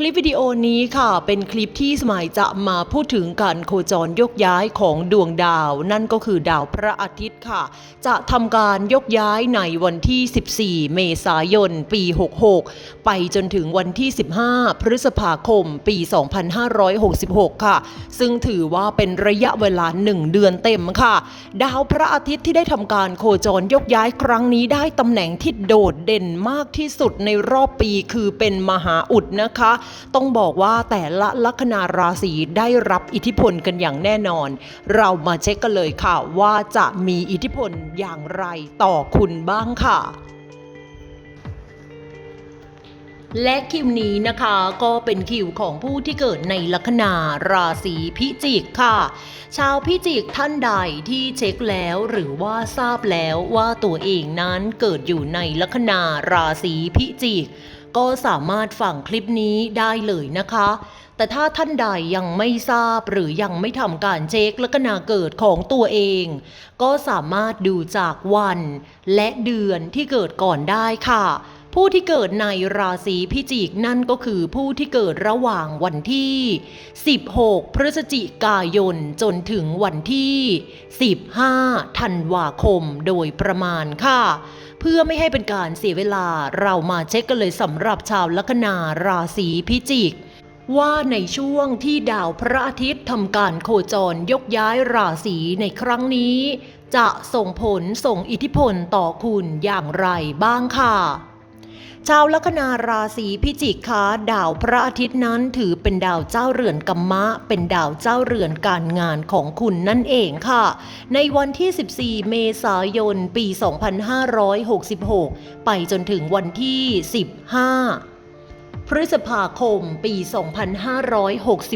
คลิปวิดีโอนี้ค่ะเป็นคลิปที่สมัยจะมาพูดถึงการโคจรยกย้ายของดวงดาว นั่นก็คือดาวพระอาทิตย์ค่ะ จะทำการยกย้ายในวันที่ 14 เมษายน ปี 66 ไปจนถึงวันที่ 15 พฤษภาคม ปี 2566 ค่ะ ซึ่งถือว่าเป็นระยะเวลา 1 เดือนเต็มค่ะ ดาวพระอาทิตย์ที่ได้ทำการโคจรยกย้ายครั้งนี้ได้ตำแหน่งที่โดดเด่นมากที่สุดในรอบปีคือเป็นมหาอุดนะคะต้องบอกว่าแต่ละลัคนาราศีได้รับอิทธิพลกันอย่างแน่นอน เรามาเช็คกันเลยค่ะ ว่าจะมีอิทธิพลอย่างไรต่อคุณบ้างค่ะและคิวนี้นะคะก็เป็นคิวของผู้ที่เกิดในลัคนาราศีพิจิกค่ะ ชาวพิจิกท่านใดที่เช็คแล้วหรือว่าทราบแล้วว่าตัวเองนั้นเกิดอยู่ในลัคนาราศีพิจิก ก็สามารถฟังคลิปนี้ได้เลยนะคะ แต่ถ้าท่านใดยังไม่ทราบหรือยังไม่ทำการเช็คลัคนาเกิดของตัวเอง ก็สามารถดูจากวัน และเดือนที่เกิดก่อนได้ค่ะผู้ที่เกิดในราศีพิจิกนั่นก็คือผู้ที่เกิดระหว่างวันที่ 16 พฤศจิกายนจนถึงวันที่ 15 ธันวาคมโดยประมาณค่ะ พื่อไม่ให้เป็นการเสียเวลาเรามาเช็คกันเลยสำหรับชาวลัคนาราศีพิจิก ว่าในช่วงที่ดาวพระอาทิตย์ทำการโคจรยกย้ายราศีในครั้งนี้ จะส่งผลส่งอิทธิพลต่อคุณอย่างไรบ้างค่ะ ชาวลัคนาราศีพิจิกคะดาวพระอาทิตย์นั้นถือเป็นดาวเจ้าเรือนกัมมะ เป็นดาวเจ้าเรือนการงานของคุณนั่นเองค่ะ ในวันที่ 14 เมษายน ปี 2566 ไปจนถึงวันที่ 15 พฤษภาคมปี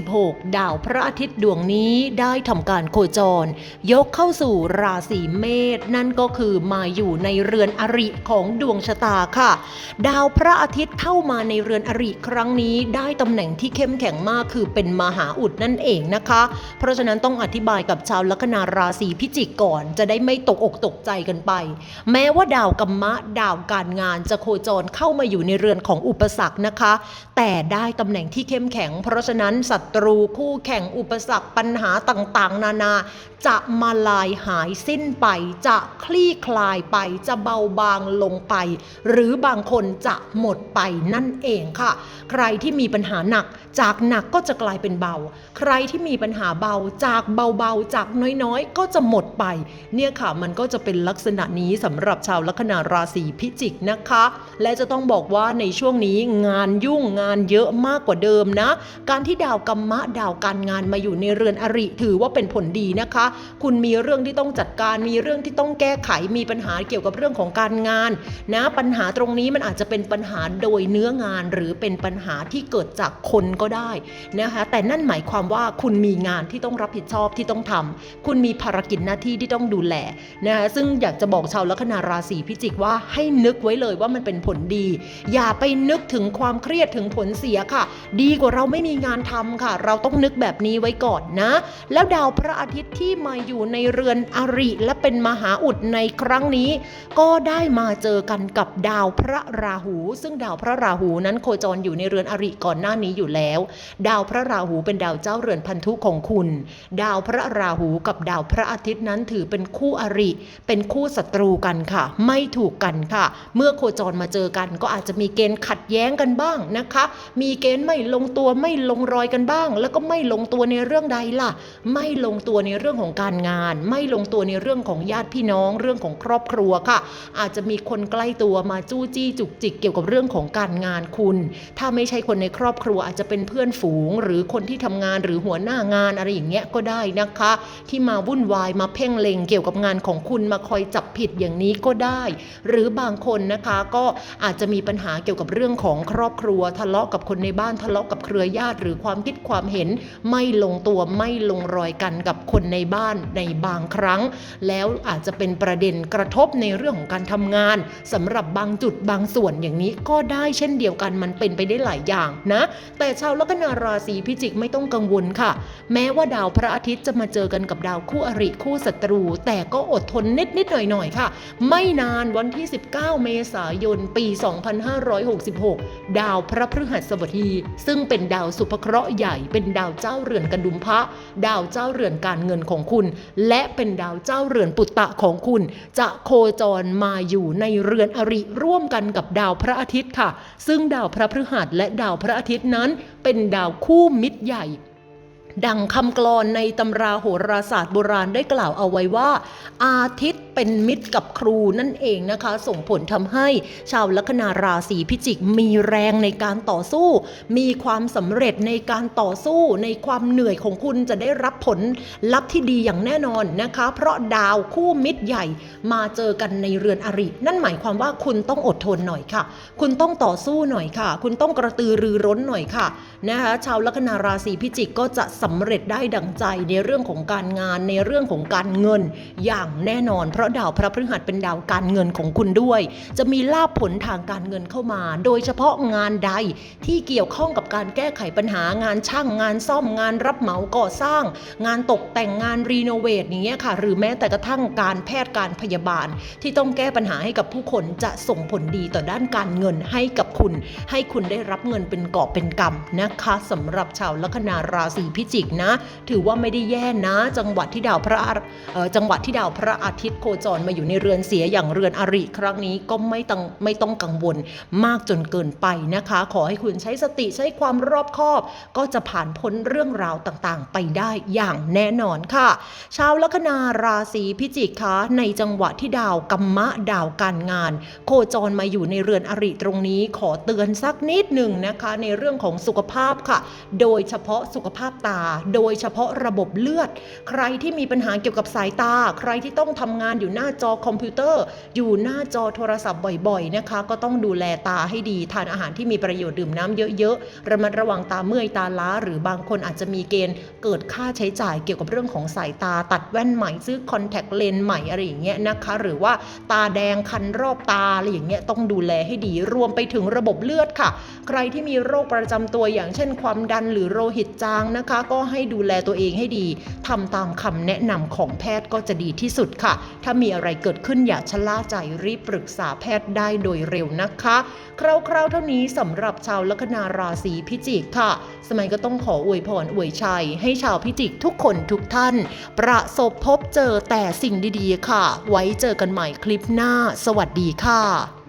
2566 ดาวพระอาทิตย์ดวงนี้ได้ทำการโคจร ยกเข้าสู่ราศีเมษนั่นก็คือมาอยู่ในเรือนอริของดวงชะตาค่ะ ดาวพระอาทิตย์เข้ามาในเรือนอริครั้งนี้ได้ตำแหน่งที่เข้มแข็งมากคือเป็นมหาอุดนั่นเองนะคะ เพราะฉะนั้นต้องอธิบายกับชาวลัคนาราศีพิจิกก่อน จะได้ไม่ตกอกตกใจกันไป แม้ว่าดาวกัมมะดาวการงานจะโคจรเข้ามาอยู่ในเรือนของอุปสรรคนะคะแต่ได้ตำแหน่งที่เข้มแข็ง เพราะฉะนั้นศัตรูคู่แข่งอุปสรรคปัญหาต่างๆ นานา จะมาลายหายสิ้นไป จะคลี่คลายไป จะเบาบางลงไป หรือบางคนจะหมดไปนั่นเองค่ะ ใครที่มีปัญหาหนัก จากหนักก็จะกลายเป็นเบา ใครที่มีปัญหาเบาจากเบาๆจากน้อยๆ ก็จะหมดไป เนี่ยค่ะมันก็จะเป็นลักษณะนี้สำหรับชาวลัคนาราศีพิจิกนะคะ และจะต้องบอกว่าในช่วงนี้งานยุุ่่งงานเยอะมากกว่าเดิมนะ การที่ดาวกัมมะดาวการงานมาอยู่ในเรือนอริถือว่าเป็นผลดีนะคะ คุณมีเรื่องที่ต้องจัดการมีเรื่องที่ต้องแก้ไขมีปัญหาเกี่ยวกับเรื่องของการงาน นะปัญหาตรงนี้มันอาจจะเป็นปัญหาโดยเนื้องานหรือเป็นปัญหาที่เกิดจากคนก็ได้นะคะแต่นั่นหมายความว่าคุณมีงานที่ต้องรับผิดชอบที่ต้องทำคุณมีภารกิจหน้าที่ที่ต้องดูแลนะคะซึ่งอยากจะบอกชาวลัคนาราศีพิจิกว่าให้นึกไว้เลยว่ามันเป็นผลดี อย่าไปนึกถึงความเครียดถึงผลเสียค่ะ ดีกว่าเราไม่มีงานทำค่ะ เราต้องนึกแบบนี้ไว้ก่อนนะ แล้วดาวพระอาทิตย์ที่มาอยู่ในเรือนอริ และเป็นมหาอุดในครั้งนี้ ก็ได้มาเจอกันกับดาวพระราหู ซึ่งดาวพระราหูนั้นโคจรอยู่ในเรือนอริก่อนหน้านี้อยู่แล้ว ดาวพระราหูเป็นดาวเจ้าเรือนพันธุของคุณ ดาวพระราหูกับดาวพระอาทิตย์นั้นถือเป็นคู่อริ เป็นคู่ศัตรูกันค่ะ ไม่ถูกกันค่ะ เมื่อโคจรมาเจอกันก็อาจจะมีเกณฑ์ขัดแย้งกันบ้างนะคะ มีเกณฑ์ไม่ลงตัวไม่ลงรอยกันบ้าง แล้วก็ไม่ลงตัวในเรื่องใดล่ะ ไม่ลงตัวในเรื่องของการงาน ไม่ลงตัวในเรื่องของญาติพี่น้องเรื่องของครอบครัวค่ะ อาจจะมีคนใกล้ตัวมาจู้จี้จุกจิกเกี่ยวกับเรื่องของการงานคุณ ถ้าไม่ใช่คนในครอบครัวอาจจะเป็นเพื่อนฝูง หรือคนที่ทำงานหรือหัวหน้างานอะไรอย่างเงี้ยก็ได้นะคะ ที่มาวุ่นวายมาเพ่งเล็งเกี่ยวกับงานของคุณมาคอยจับผิดอย่างนี้ก็ได้ หรือบางคนนะคะก็อาจจะมีปัญหาเกี่ยวกับเรื่องของครอบครัววทะเลาะกับคนในบ้านทะเลาะกับเครือญาติหรือความคิดความเห็น ไม่ลงตัวไม่ลงรอยกันกับคนในบ้านในบางครั้ง แล้วอาจจะเป็นประเด็นกระทบในเรื่องของการทำงานสำหรับบางจุดบางส่วนอย่างนี้ก็ได้เช่นเดียวกันมันเป็นไปได้หลายอย่างนะ แต่ชาวลัคนาราศีพิจิกไม่ต้องกังวลค่ะ แม้ว่าดาวพระอาทิตย์จะมาเจอกันกับดาวคู่อริคู่ศัตรู แต่ก็อดทนนิดนิดๆหน่อยหน่อยๆค่ะ ไม่นานวันที่ 19 เมษายนปี 2566 ดาวพระพฤหัสบดี ซึ่งเป็นดาวสุภเคราะห์ใหญ่เป็นดาวเจ้าเรือนกระดุมพระ ดาวเจ้าเรือนการเงินของคุณ และเป็นดาวเจ้าเรือนปุตตะของคุณ จะโคจรมาอยู่ในเรือนอริร่วมกันกับดาวพระอาทิตย์ค่ะ ซึ่งดาวพระพฤหัสและดาวพระอาทิตย์นั้น เป็นดาวคู่มิตรใหญ่ ดังคำกลอนในตำราโหราศาสตร์โบราณได้กล่าวเอาไว้ว่า อาทิตย์เป็นมิตรกับครูนั่นเองนะคะ ส่งผลทำให้ชาวลัคนาราศีพิจิกมีแรงในการต่อสู้ มีความสำเร็จในการต่อสู้ ในความเหนื่อยของคุณจะได้รับผลลัพธ์ที่ดีอย่างแน่นอนนะคะ เพราะดาวคู่มิตรใหญ่มาเจอกันในเรือนอริ นั่นหมายความว่าคุณต้องอดทนหน่อยค่ะ คุณต้องต่อสู้หน่อยค่ะ คุณต้องกระตือรือร้นหน่อยค่ะนะคะชาวลัคนาราศีพิจิกก็จะสำเร็จได้ดังใจในเรื่องของการงานในเรื่องของการเงินอย่างแน่นอน เพราะดาวพระพฤหัสเป็นดาวการเงินของคุณด้วย จะมีลาภผลทางการเงินเข้ามา โดยเฉพาะงานใดที่เกี่ยวข้องกับการแก้ไขปัญหางานช่างงานซ่อมงานรับเหมาก่อสร้าง งานตกแต่งงานรีโนเวทอย่างเงี้ยค่ะ หรือแม้แต่กระทั่งการแพทย์การพยาบาล ที่ต้องแก้ปัญหาให้กับผู้คนจะส่งผลดีต่อด้านการเงินให้กับคุณ ให้คุณได้รับเงินเป็นกอบเป็นกำนะคะสำหรับชาวลัคนาราศีพิจิกนะ ถือว่าไม่ได้แย่นะ จังหวัดที่ดาวพระอาเอ่อจังหวัดที่ดาวพระอาทิตย์โคจรมาอยู่ในเรือนเสียอย่างเรือนอริครั้งนี้ก็ไม่ต้องไม่ต้องกังวลมากจนเกินไปนะคะ ขอให้คุณใช้สติใช้ความรอบคอบ ก็จะผ่านพ้นเรื่องราวต่างๆ ไปได้อย่างแน่นอนค่ะ ชาวลัคนาราศีพิจิกคะในจังหวะที่ดาวกัมมะดาวการงาน โคจรมาอยู่ในเรือนอริตรงนี้ขอเตือนสักนิดหนึ่งนะคะ ในเรื่องของสุขภาพค่ะ โดยเฉพาะสุขภาพตาโดยเฉพาะระบบเลือด ใครที่มีปัญหาเกี่ยวกับสายตา ใครที่ต้องทำงานอยู่หน้าจอคอมพิวเตอร์ อยู่หน้าจอโทรศัพท์บ่อยๆนะคะ ก็ต้องดูแลตาให้ดี ทานอาหารที่มีประโยชน์ดื่มน้ำเยอะๆ ระมัดระวังตาเมื่อยตาล้า หรือบางคนอาจจะมีเกณฑ์เกิดค่าใช้จ่ายเกี่ยวกับเรื่องของสายตา ตัดแว่นใหม่ซื้อคอนแทคเลนส์ใหม่อะไรอย่างเงี้ยนะคะ หรือว่าตาแดงคันรอบตาอะไรอย่างเงี้ยต้องดูแลให้ดี รวมไปถึงระบบเลือดค่ะ ใครที่มีโรคประจำตัวอย่างเช่น ความดันหรือโลหิตจางนะคะก็ให้ดูแลตัวเองให้ดีทำตามคำแนะนำของแพทย์ก็จะดีที่สุดค่ะ ถ้ามีอะไรเกิดขึ้นอย่าชะล่าใจรีบปรึกษาแพทย์ได้โดยเร็วนะคะคร่าวๆเท่านี้สำหรับชาวลัคนาราศีพิจิกค่ะ สมัยก็ต้องขออวยพรอวยชัย ให้ชาวพิจิกทุกคนทุกท่าน ประสบพบเจอแต่สิ่งดีๆค่ะ ไว้เจอกันใหม่คลิปหน้า สวัสดีค่ะ